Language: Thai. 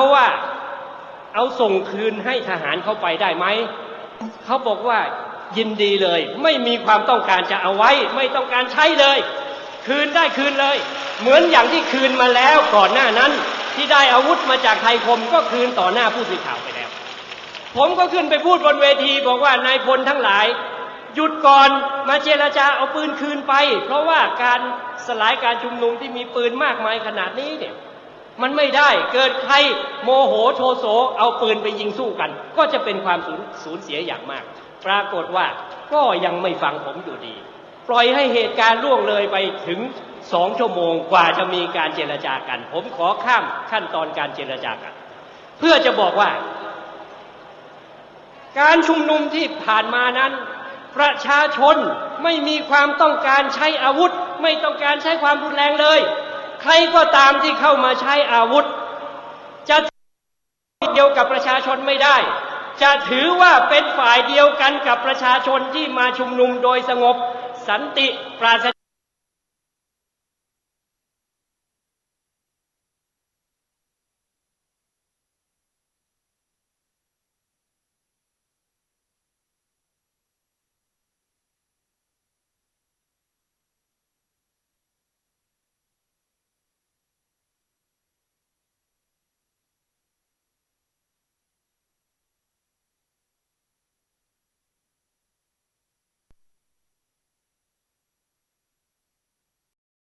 เขาว่า เอาส่งคืนให้ทหารเข้าไปได้ไหม เขาบอกว่ายินดีเลย ไม่มีความต้องการจะเอาไว้ ไม่ต้องการใช้เลย คืนได้คืนเลย เหมือนอย่างที่คืนมาแล้วก่อนหน้านั้น ที่ได้อาวุธมาจากไทยคมก็คืนต่อหน้าผู้สื่อข่าวไปแล้ว ผมก็ขึ้นไปพูดบนเวทีบอกว่านายพลทั้งหลาย หยุดก่อนมาเจรจาเอาปืนคืนไป เพราะว่าการสลายการชุมนุมที่มีปืนมากมายขนาดนี้เนี่ย มันไม่ได้เกิดใครโมโหโทโสเอาปืนไปยิงสู้กัน ก็จะเป็นความสูญสูญเสียอย่างมาก ปรากฏว่าก็ยังไม่ฟังผมอยู่ดี ปล่อยให้เหตุการณ์ล่วงเลยไปถึงสองชั่วโมงกว่าจะมีการเจรจากัน ผมขอข้ามขั้นตอนการเจรจากัน เพื่อจะบอกว่า การชุมนุมที่ผ่านมานั้น ประชาชนไม่มีความต้องการใช้อาวุธ ไม่ต้องการใช้ความรุนแรงเลย ใครก็ตามที่เข้ามาใช้อาวุธ จะเดียวกับประชาชนไม่ได้ จะถือว่าเป็นฝ่ายเดียวกันกับประชาชนที่มาชุมนุมโดยสงบ สันติปราศ